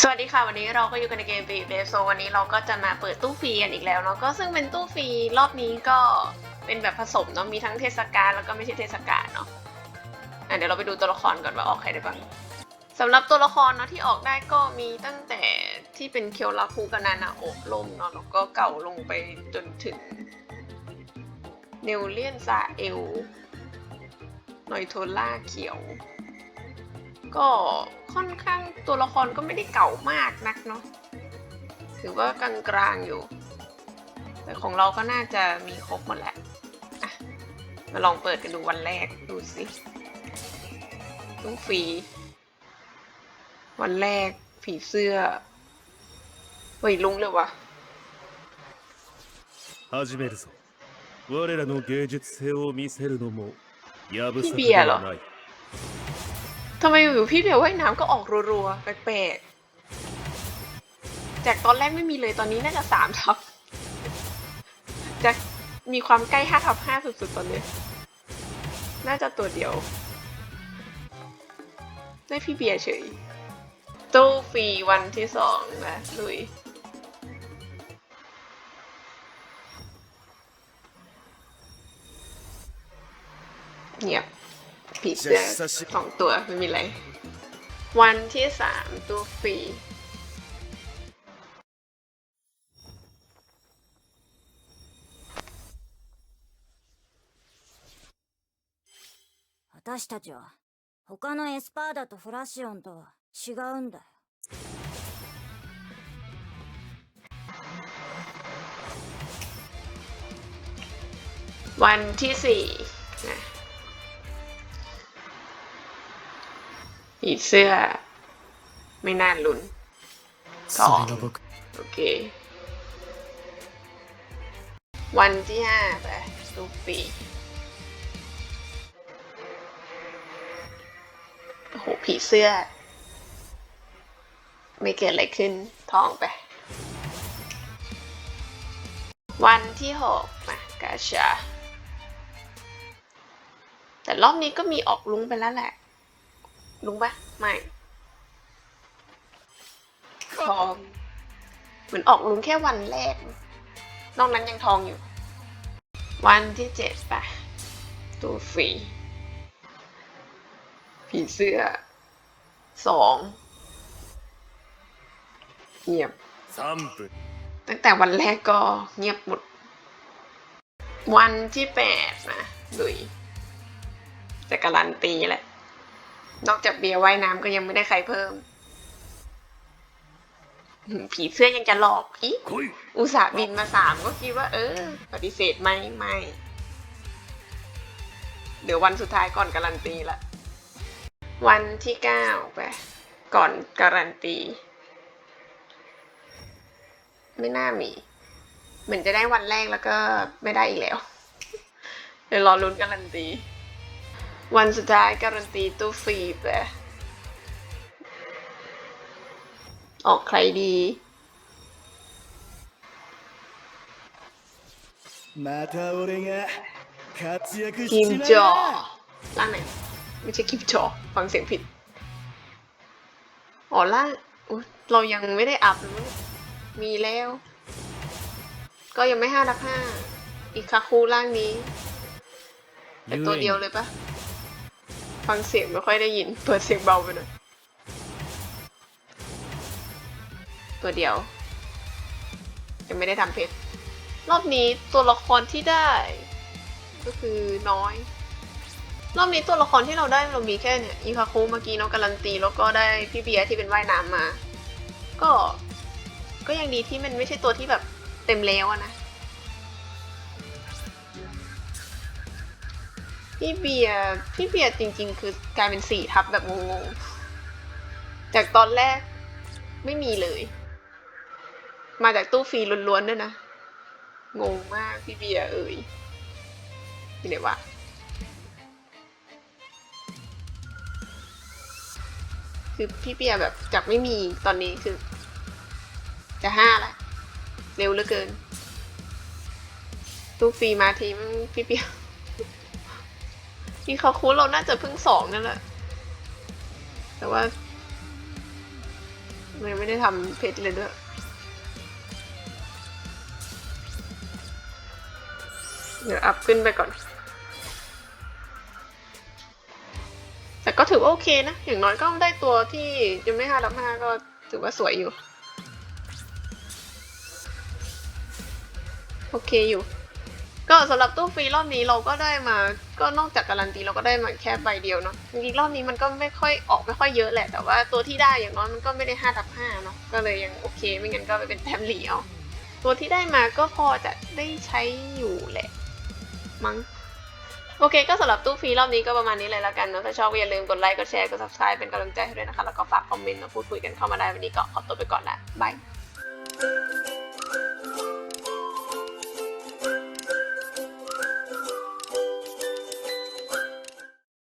สวัสดีค่ะ วันนี้เราก็อยู่กันในเกมฟีเบโซวันนี้เราก็จะมาเปิดตู้ฟรีกันอีกแล้วเนาะก็ซึ่งเป็นตู้ฟรีรอบนี้ก็เป็นแบบผสมเนาะมีทั้งเทศกาลแล้วก็ไม่ใช่เทศกาลเนาะอะเดี๋ยวเราไปดูตัวละครก่อนว่าออกใครได้บ้างสำหรับตัวละครเนาะที่ออกได้ก็มีตั้งแต่ที่เป็นเคียวราคูกับนานาโอบลมเนาะแล้วก็เก่าลงไปจนถึงเนลเลียนซาเอลนอยโทล่าเขียว ก็ค่อนข้างตัวละครก็ไม่ได้เก่ามากนักเนาะถือว่ากลางๆอยู่ แต่ของเราก็น่าจะมีครบหมดแหละอ่ะมาลองเปิดกันดูวันแรกดูสิต้องฟรี วันแรกผีเสื้อเฮ้ยลุงเลยวะ 始めるぞ我らの芸術性を見せるのもやぶさかビアロではない ทำไมอยู่พี่เบียร์ว่ายน้ำก็ออกรัวๆ แปลกๆ จากตอนแรกไม่มีเลยตอนนี้น่าจะสามทับ จากมีความใกล้ห้าทับห้าสุดๆ ตอนนี้ น่าจะตัวเดียว ได้พี่เบียร์เฉย ตู้ฟรีวันที่สองนะลุยเงียบ ผีเสื้อสองตัวไม่มีอะไร วันที่สามตัวฟรี 私たちは他のエスパーダとフラシオンとは違うんだよ วันที่สี่ ผีเสื้อ ไม่น่าลุนสองโอเค วันที่ห้าไปทุกปีโอ้หผีเสื้อ ไม่เกิดอะไรขึ้นท้องไป วันที่หกมากาชา แต่รอบนี้ก็มีออกลุ้งไปแล้วแหละ ลุงปะไม่ทอง เหมือนออกลุงแค่วันแรก นอกนั้นยังทองอยู่ วันที่เจ็ดปะตัวฟรีผีเสื้อสองเงียบ3分ตั้งแต่วันแรกก็เงียบหมด วันที่แปดนะดุยจะการันตีแหละ นอกจากเบียร์ว่ายน้ำก็ยังไม่ได้ใครเพิ่มหืมผีเสื้อยังจะหลอกอีก来いอุตส่าห์บินมาสามก็คิดว่า เออ ปฏิเสธไหมไม่ เดี๋ยววันสุดท้ายก่อนการันตีละ วันที่เก้าไป ก่อนการันตี ไม่น่ามี เหมือนจะได้วันแรกแล้วก็ไม่ได้อีกแล้ว เดี๋ยวรอลุ้นการันตี วันสุดท้ายการันตีตู้ฟรีไปออกใครดี กิมจอล่างไหน ไม่ใช่กิมจอฟังเสียงผิด อ๋อล่างเรายังไม่ได้อัพมีแล้ว ก็ยังไม่ห้าดักห้าอีกคาคูล่างนี้ แต่ตัวเดียวเลยปะ ฟังเสียงไม่ค่อยได้ยิน เปิดเสียงเบาไปหน่อย ตัวเดียว ยังไม่ได้ทำเพชร รอบนี้ตัวละครที่ได้ ก็คือน้อย รอบนี้ตัวละครที่เราได้เรามีแค่เนี่ยอีคาคุเมื่อกี้เนาะการันตี แล้วก็ได้พี่เบียร์ที่เป็นว่ายน้ำมา ก็ ก็ยังดีที่มันไม่ใช่ตัวที่แบบเต็มแล้วอะนะ พี่เบียร์พี่เบียร์จริง ๆ คือกลายเป็นสี่ทับแบบงงๆ จากตอนแรกไม่มีเลย มาจากตู้ฟรีล้วนๆด้วยนะ งงมากพี่เบียร์เอ่ยที่ไหนวะคือพี่เบียร์แบบจากไม่มีตอนนี้คือ จะห้าละเร็วเหลือเกิน ตู้ฟรีมาทีมพี่เบียร์ พี่เขาคูเราน่าจะเพิ่งสองนั่นแหละ แต่ว่าเลยไม่ได้ทำเพชรเลยด้วยเดี๋ยวอัพขึ้นไปก่อน แต่ก็ถือว่าโอเคนะ อย่างน้อยก็ได้ตัวที่ยังไม่ห้ารับห้าก็ถือว่าสวยอยู่ โอเคอยู่ ก็สำหรับตู้ฟรีรอบนี้เราก็ได้มา ก็นอกจากการันตีเราก็ได้มาแค่ใบเดียวเนาะจริงๆรอบนี้มันก็ไม่ค่อยออกไม่ค่อยเยอะแหละ แต่ว่าตัวที่ได้อย่างน้อยมันก็ไม่ได้ห้าทับห้าเนาะก็เลยยังโอเค ไม่งั้นก็ไปเป็นแต้มเหลียวตัวที่ได้มาก็พอจะได้ใช้อยู่แหละมั้งโอเคก็สำหรับตู้ฟรีรอบนี้ก็ประมาณนี้เลยละกันเนาะถ้าชอบก็อย่าลืมกดไลค์กดแชร์กด subscribe เป็นกำลังใจให้ด้วยนะคะ แล้วก็ฝากคอมเมนต์มาพูดคุยกันเข้ามาได้วันนี้ก็ขอตัวไปก่อนละบาย